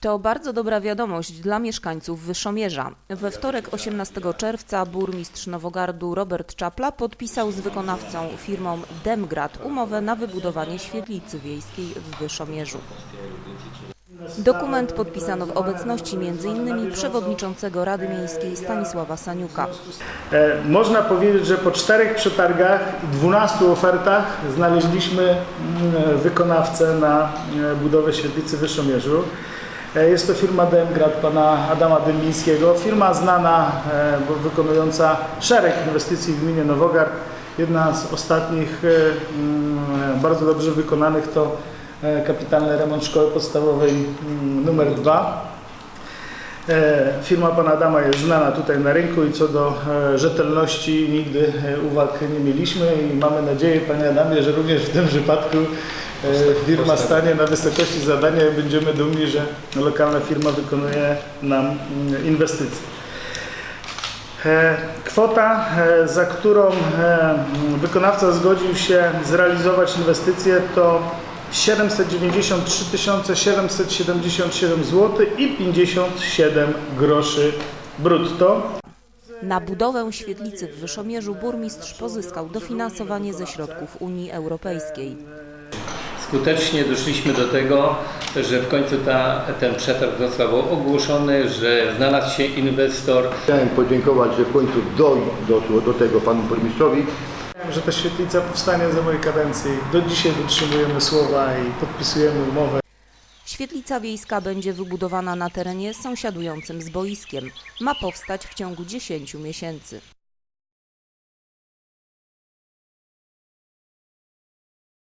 To bardzo dobra wiadomość dla mieszkańców Wyszomierza. We wtorek 18 czerwca burmistrz Nowogardu Robert Czapla podpisał z wykonawcą firmą Demgrad umowę na wybudowanie świetlicy wiejskiej w Wyszomierzu. Dokument podpisano w obecności m.in. przewodniczącego Rady Miejskiej Stanisława Saniuka. E, Można powiedzieć, że po czterech przetargach i 12 ofertach znaleźliśmy mm, wykonawcę na e, budowę świetlicy w Wyszomierzu. E, Jest to firma Demgrad pana Adama Dębińskiego, firma znana, e, bo wykonująca szereg inwestycji w gminie Nowogard. Jedna z ostatnich e, mm, bardzo dobrze wykonanych to kapitalny remont szkoły podstawowej mm, numer 2. E, Firma pana Adama jest znana tutaj na rynku i co do rzetelności nigdy uwag nie mieliśmy i mamy nadzieję, panie Adamie, że również w tym przypadku firma stanie na wysokości zadania i będziemy dumni, że lokalna firma wykonuje nam mm, inwestycje. E, Kwota, e, za którą e, wykonawca zgodził się zrealizować inwestycję to 793 777 zł i 57 groszy brutto. Na budowę świetlicy w Wyszomierzu burmistrz pozyskał dofinansowanie ze środków Unii Europejskiej. Skutecznie doszliśmy do tego, że w końcu ta, ten przetarg został ogłoszony, że znalazł się inwestor. Chciałem podziękować, że w końcu do, do, do tego panu burmistrzowi. Że ta świetlica powstanie za mojej kadencji. Do dzisiaj dotrzymujemy słowa i podpisujemy umowę. Świetlica wiejska będzie wybudowana na terenie sąsiadującym z boiskiem. Ma powstać w ciągu 10 miesięcy.